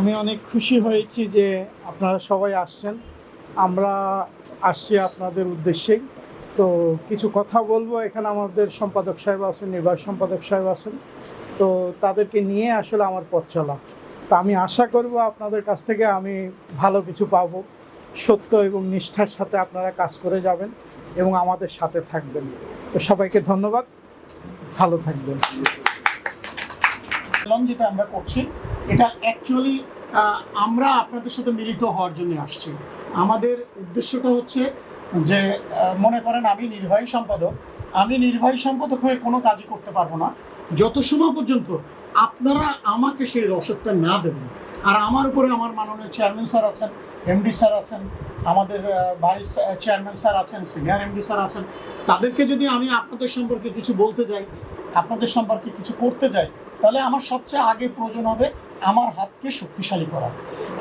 আমি অনেক খুশি হয়েছি যে আপনারা সবাই আসছেন। আমরা আসছি আপনাদের উদ্দেশ্যেই। তো কিছু কথা বলব। এখানে আমাদের সম্পাদক সাহেব আছেন, নির্বাহী সম্পাদক সাহেব আছেন। তো তাদেরকে নিয়ে আসলে আমার পথ চলা। তো আমি আশা করব আপনাদের কাছ থেকে আমি ভালো কিছু পাব। সত্য এবং নিষ্ঠার সাথে আপনারা কাজ করে যাবেন এবং আমাদের সাথে থাকবেন। তো সবাইকে ধন্যবাদ। ভালো থাকবেন। যেটা আমরা করছি। এটা অ্যাকচুয়ালি আমরা আপনাদের সাথে মিলিত হওয়ার জন্য আসছি। আমাদের উদ্দেশ্যটা হচ্ছে যে মনে করেন আমি নির্বাহী সম্পাদক, আমি নির্বাহী সম্পাদক হয়ে কোনো কাজই করতে পারব না। যত সময় পর্যন্ত আপনারা আমাকে সেই রসদটা না দেবেন, আর আমার উপরে আমার মাননীয় চেয়ারম্যান স্যার আছেন, এমডি স্যার আছেন, আমাদের ভাইস চেয়ারম্যান স্যার আছেন, সিনিয়র এমডি স্যার আছেন, তাদেরকে যদি আমি আপনাদের সম্পর্কে কিছু বলতে যাই, আপনাদের সম্পর্কে কিছু করতে যাই, তাহলে আমার সবচেয়ে আগে প্রয়োজন হবে আমার হাতকে শক্তিশালী করা।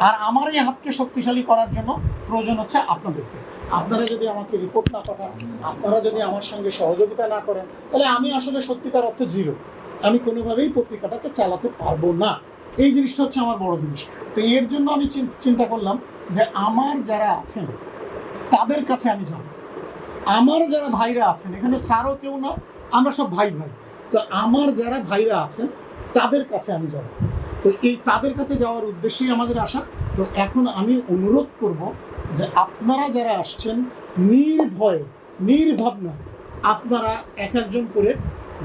আর আমার এই হাতকে শক্তিশালী করার জন্য প্রয়োজন হচ্ছে আপনাদেরকে। আপনারা যদি আমাকে রিপোর্ট না পাঠান, আপনারা যদি আমার সঙ্গে সহযোগিতা না করেন, তাহলে আমি আসলে সত্যিকার অর্থে জিরো আমি কোনোভাবেই পত্রিকাটাকে চালাতে পারব না। এই জিনিসটা হচ্ছে আমার বড় জিনিস। তো এর জন্য আমি চিন্তা করলাম যে আমার যারা আছেন, তাদের কাছে আমি যাব। আমার যারা ভাইরা আছেন, এখানে স্যারও কেউ না, আমরা সব ভাই ভাই তো আমার যারা ভাইরা আছেন, তাদের কাছে আমি যাব। তো এই তাদের কাছে যাওয়ার উদ্দেশ্যেই আমাদের আসা। তো এখন আমি অনুরোধ করব যে আপনারা যারা আসছেন, নির্ভয়ে, নির্ভাবনা, আপনারা এক একজন করে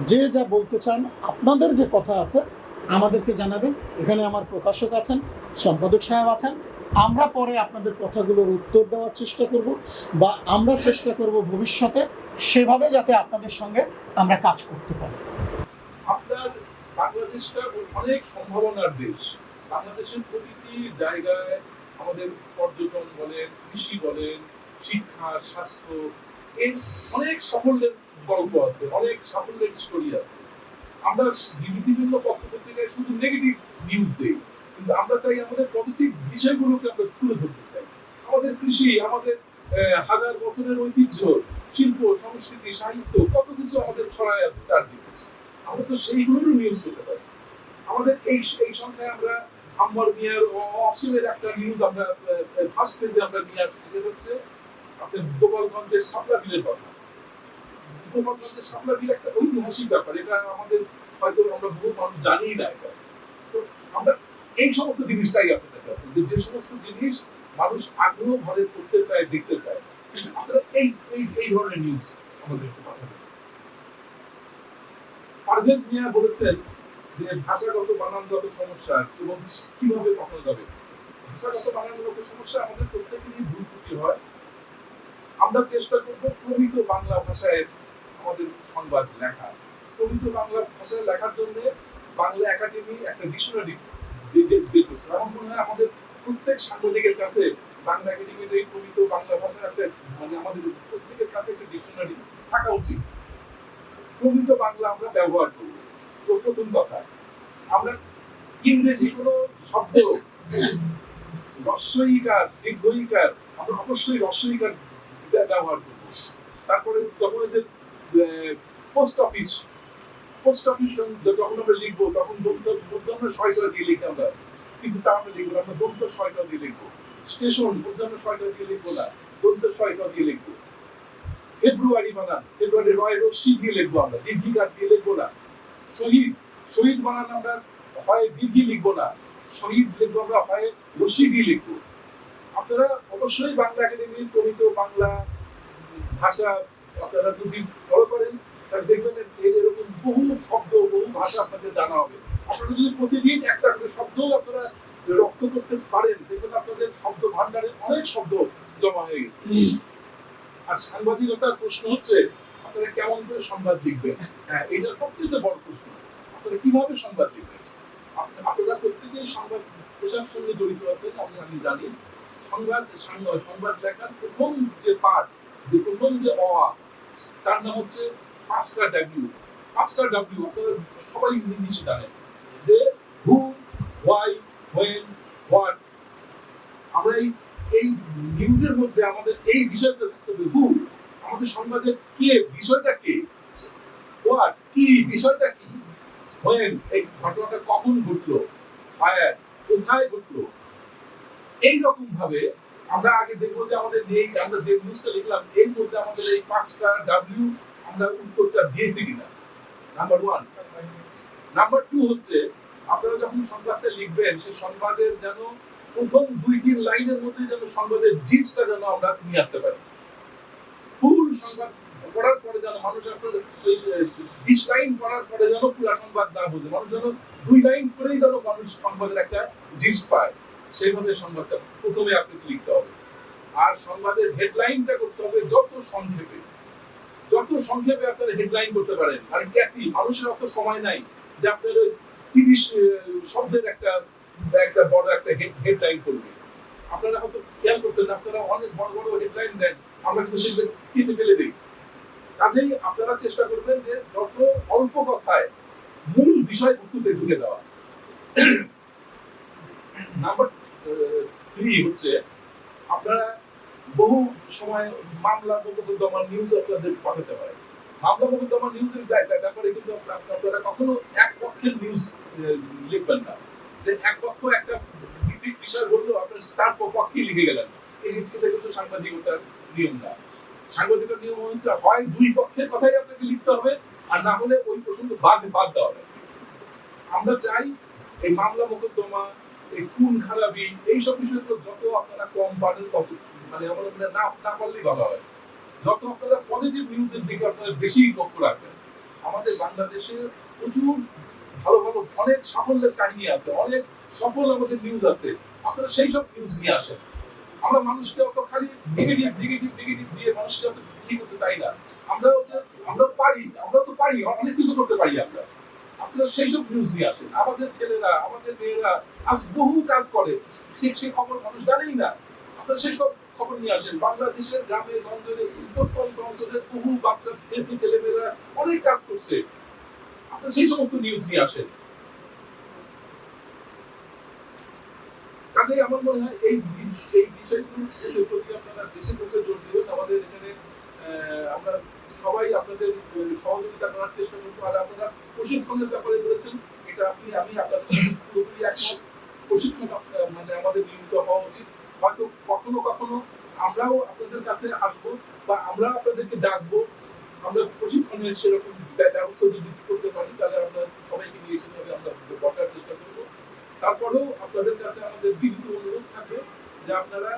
যে যা বলতে চান, আপনাদের যে কথা আছে, আমাদেরকে জানাবেন। এখানে আমার প্রকাশক আছেন, সম্পাদক সাহেব আছেন। আমরা পরে আপনাদের কথাগুলোর উত্তর দেওয়ার চেষ্টা করব বা আমরা চেষ্টা করব ভবিষ্যতে সেভাবে যাতে আপনাদের সঙ্গে আমরা কাজ করতে পারি। বাংলাদেশটা অনেক সম্ভাবনার দেশ। বাংলাদেশের প্রতিটি জায়গায় আমাদের পর্যটন বলেন, কৃষি বলেন, শিক্ষা, স্বাস্থ্য, এর অনেক সাফল্যের গল্প আছে, অনেক সাফল্যের স্টোরি আছে। আমরা বিভিন্ন পত্রপত্রিকায় শুধু নেগেটিভ নিউজ দেই, কিন্তু আমরা চাই আমাদের পজিটিভ বিষয়গুলোকে আমরা তুলে ধরতে চাই। আমাদের কৃষি, আমাদের হাজার বছরের ঐতিহ্য, শিল্প, সংস্কৃতি, সাহিত্য, কত কিছু আমাদের ছড়ায় আছে চারদিকে। তো নিউজ পেতে পারি আমাদের এই এই আমরা আম্বার মিয়ার অসীমের একটা নিউজ আমরা ফার্স্ট পেজে আমরা নিয়ে যেটা হচ্ছে আপনার গোপালগঞ্জের বিলের কথা গোপালগঞ্জের বিল একটা ঐতিহাসিক ব্যাপার, এটা আমাদের হয়তো আমরা বহু মানুষ জানিই না এটা। তো আমরা এই সমস্ত জিনিসটাই আপনাদের কাছে, যে যে সমস্ত জিনিস মানুষ আগ্রহ ভরে করতে চায়, দেখতে চায়। আপনারা এই এই ধরনের নিউজ আমাদেরকে পাঠাবেন পারভেজ মিয়া বলেছেন যে ভাষাগত বানানগত সমস্যা এবং কীভাবে কমানো যাবে। ভাষাগত বানানগত সমস্যা আমাদের প্রত্যেকেরই ভুল ত্রুটি হয়। আমরা চেষ্টা করব প্রমিত বাংলা ভাষায় আমাদের সংবাদ লেখা। প্রমিত বাংলা ভাষায় লেখার জন্য বাংলা একাডেমি একটা ডিকশনারি আমার মনে হয় আমাদের প্রত্যেক সাংবাদিকের কাছে বাংলা একাডেমির এই প্রমিত বাংলা ভাষার একটা মানে আমাদের প্রত্যেকের কাছে একটা ডিকশনারি থাকা উচিত। প্রমিত বাংলা আমরা ব্যবহার করব তো প্রথম কথা, আমরা ইংরেজি কোনো শব্দ রস্বইকার, দীর্ঘইকার, আমরা অবশ্যই রস্বইকার ব্যবহার করব তারপরে যখন যে পোস্ট অফিস পোস্ট অফিস যখন আমরা লিখব, তখন দন্ত আমরা দিয়ে লিখি আমরা। কিন্তু তা আমরা লিখব আমরা দন্ত ছয়টা দিয়ে লিখব। স্টেশন দন্ত ছয়টা দিয়ে লিখব না, দন্ত ছয়টা দিয়ে লিখব। ফেব্রুয়ারি বানান। ফেব্রুয়ারি রয় রশ্মি দিয়ে লিখব আমরা, দীর্ঘিকার দিয়ে লিখব না। শহীদ শহীদ বানান আমরা, হয় দীর্ঘি লিখব না। শহীদ লিখব আমরা, হয় রশ্মি দিয়ে লিখব। আপনারা অবশ্যই বাংলা একাডেমির প্রমিত বাংলা ভাষা আপনারা যদি ফলো করেন, তাহলে দেখবেন এর এরকম বহু শব্দ, বহু ভাষা আপনাদের জানা হবে। আপনারা যদি প্রতিদিন একটা করে শব্দ আপনারা রক্ত করতে পারেন, দেখবেন আপনাদের শব্দ ভান্ডারে অনেক শব্দ জমা হয়ে গেছে। আর সাংবাদিকতার প্রশ্ন হচ্ছে, আপনারা কেমন করে সংবাদ লিখবেন? হ্যাঁ এটা সবচেয়ে বড় প্রশ্ন। আপনারা কীভাবে সংবাদ লিখবেন? আপ- আপনারা প্রত্যেকেই সংবাদ পেশার সঙ্গে জড়িত আছেন, আমি আমি জানি। সংবাদ সংবাদ লেখার প্রথম যে পার্ট যে প্রথম যে অ তার নাম হচ্ছে পাঁচটা ডাব্লিউ পাঁচটা ডাব্লিউ আপনারা সবাই ইংলিশে জানেন। যে হু হোয়াই হোয়েন হোয়াট আমরা এই এই নিউজের মধ্যে আমাদের এই বিষয়টা আমাদের সংবাদের কে? বিষয়টা কে? হোয়াট কি? বিষয়টা কি? হোয়েন এই ঘটনাটা কখন ঘটলো? ফায়ার কোথায় ঘটলো? এইরকম ভাবে আমরা আগে দেখব যে আমাদের এই আমরা যে নিউজটা লিখলাম, এর মধ্যে আমাদের এই পাঁচটা ডাব্লিউ আমরা উত্তরটা দিয়েছি কিনা? নাম্বার ওয়ান নাম্বার টু হচ্ছে, আপনারা যখন সংবাদটা লিখবেন সেই সংবাদের যেন প্রথম দুই তিন লাইনের মধ্যে যেন সংবাদের জিসটা যেন আমরা নিয়ে আসতে পারি। সংবাদ পড়ার পরে যেন মানুষ আপনার পড়ার পরে যেন পুরো সংবাদ না বোঝে। মানুষ যেন দুই লাইন পরেই যেন মানুষ একটা পায়। সেইভাবে সংবাদটা প্রথমে আপনাকে লিখতে হবে। আর সংবাদের হেডলাইনটা করতে হবে যত সংক্ষেপে। যত সংক্ষেপে আপনারা হেডলাইন করতে পারেন। আর ক্যাচি মানুষের অত সময় নাই যে আপনার তিরিশ শব্দের একটা একটা বড় একটা হেডলাইন করবে করছেন আপনারা অনেক বড় বড় হেডলাইন দেন, আমরা কিন্তু সেগুলো কেটে ফেলে দিই। কাজেই আপনারা চেষ্টা করবেন যে যত অল্প কথায় মূল বিষয়বস্তুতে ঢুকে দেওয়া নাম্বার থ্রি হচ্ছে, আপনারা বহু সময় মামলা মোকদ্দমা নিউজ আপনাদের পাঠাতে পারে মামলা মোকদ্দমা নিউজের ব্যাপারে কিন্তু আপনারা কখনো এক পক্ষের নিউজ লিখবেন না। এক পক্ষ একটা বি- বিষয় বলল, আপনার তার পক্ষে লিখে গেলেন। এই এটা কিন্তু সাংবাদিকতার নিয়ম না সাংবাদিকতার নিয়ম হচ্ছে, হয় দুই পক্ষের কথাই আপনাকে লিখতে হবে, আর না হলে ওই প্রসঙ্গ বাদ বাদ দেওয়া হবে। আমরা চাই এই মামলা মোকদ্দমা, এই খুন খারাপি, এইসব বিষয়গুলো যত আপনারা কম পারেন, তত মানে মানে না না পারলেই ভালো হয়। যত আপনারা পজিটিভ নিউজের দিকে আপনারা বেশি লক্ষ্য রাখবেন। আমাদের বাংলাদেশে প্রচুর অনেক সাফল্যের কাহিনী আছে, অনেক সফল আমাদের নিউজ আছে, আপনারা সেই সব নিউজ নিয়ে আসেন। আমরা মানুষকে অত খালি নেগেটিভ নেগেটিভ নেগেটিভ দিয়ে মানুষকে অত ই করতে চাই না। আমরা আমরাও পারি আমরা তো পারি, অনেক কিছু করতে পারি আমরা। আপনারা সেই সব নিউজ নিয়ে আসেন। আমাদের ছেলেরা, আমাদের মেয়েরা আজ বহু কাজ করে, সে সে খবর মানুষ জানেই না। আপনারা সেই সব খবর নিয়ে আসেন। বাংলাদেশের গ্রামে গঞ্জে প্রত্যন্ত অঞ্চলের বহু বাচ্চা ছেলে, ছেলেমেয়েরা অনেক কাজ করছে। আপনারা সেই সমস্ত নিউজ নিয়ে আসেন। কাজেই আমার মনে হয় এই এই বিষয়গুলোর প্রতি আপনারা বেশি বেশি জোর দিবেন। আমাদের এখানে আমরা সবাই আপনাদের সহযোগিতা করার চেষ্টা করব। আর আপনারা প্রশিক্ষণের ব্যাপারে বলেছেন, এটা আপনি, আমি আপনাদের সাথে পুরোপুরি একমত। প্রশিক্ষণ মানে আমাদের নিয়মিত হওয়া উচিত। হয়তো কখনো কখনো আমরাও আপনাদের কাছে আসব বা আমরাও আপনাদেরকে ডাকবো। আমরা প্রশিক্ষণের সেরকম ব্যবস্থা যদি করতে পারি তাহলে আমরা সবাইকে নিয়ে সেভাবে আমরা বসার চেষ্টা করব তারপরেও আপনাদের কাছে আমাদের বিনীত অনুরোধ থাকবে যে আপনারা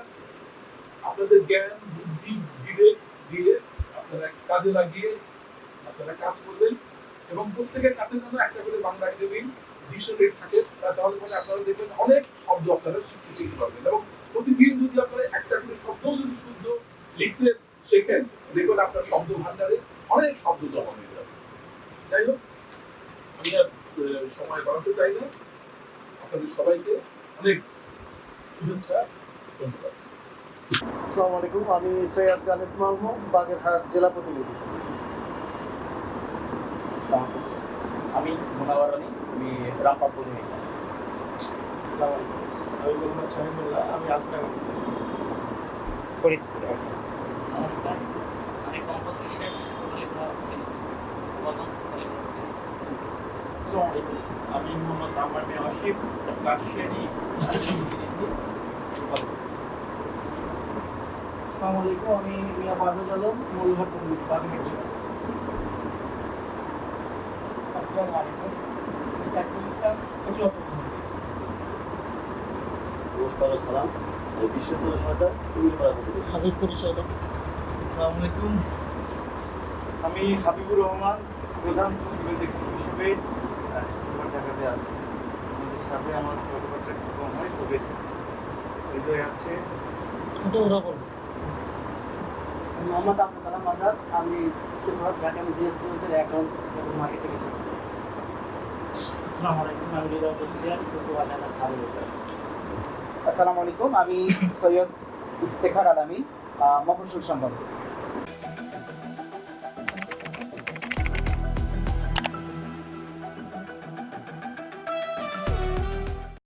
আপনাদের জ্ঞান বুদ্ধি বিবেক দিয়ে আপনারা কাজে লাগিয়ে আপনারা কাজ করবেন এবং প্রত্যেকের কাছে যেন একটা করে বাংলা একাডেমির ডিকশনারি থাকে তাহলে পরে আপনারা দেখবেন অনেক শব্দ আপনারা শিখতে পারবেন এবং প্রতিদিন যদি আপনারা একটা করে শব্দ যদি শুদ্ধ লিখতে শেখেন, দেখবেন আপনার শব্দ ভান্ডারে অনেক শব্দ জমা হয়ে যাবে। যাই হোক, আমি আর সময় বাড়াতে চাই না। আপনাদের সবাইকে অনেক শুভেচ্ছা, ধন্যবাদ। আসসালামু আলাইকুম আমি সৈয়দ জানিস মাহমুদ বাগেরহাট জেলা প্রতিনিধি। আমি মোনাওয়ার আলী আমি রামপাল প্রতিনিধি। আমি মোহাম্মদ শাহিমুল্লাহ আমি আপনার ফরিদপুর নমস্কার। আমি বিশ্বাস আলাইকুম। আমি মোহাম্মদ আমার মেয়ে অসীম কাশিয়ানি আসসালামু আলাইকুম আমি মিয়া পারভেজ আলম মূলঘাট প্রতিনিধি বাগেরহাট জেলা। আসসালামু আলাইকুম সাইফুল ইসলাম নমস্কার আসসালাম। আমি বিশ্বচন্দ্র সরকার কুমিল্লা প্রতিনিধি হাবিব পরিচয় দাও আসসালামু আলাইকুম। আমি হাবিবুর রহমান প্রধান প্রতিবেদক হিসেবে শুক্রবার ঢাকাতে আছি। আমাদের সাথে আমার কথাবার্তা একটু কম হয় তবে হৃদয় আছে। ওটা ওরা বলবে। মোহাম্মদ আব্দুল কালাম আজাদ আমি শুক্রবার ঢাকা বিজনেস কলেজের অ্যাকাউন্টস এবং মার্কেটিং আসসালামু আলাইকুম আমি সৈয়দ ইফতেখার আলামী মফসুল সম্পাদক।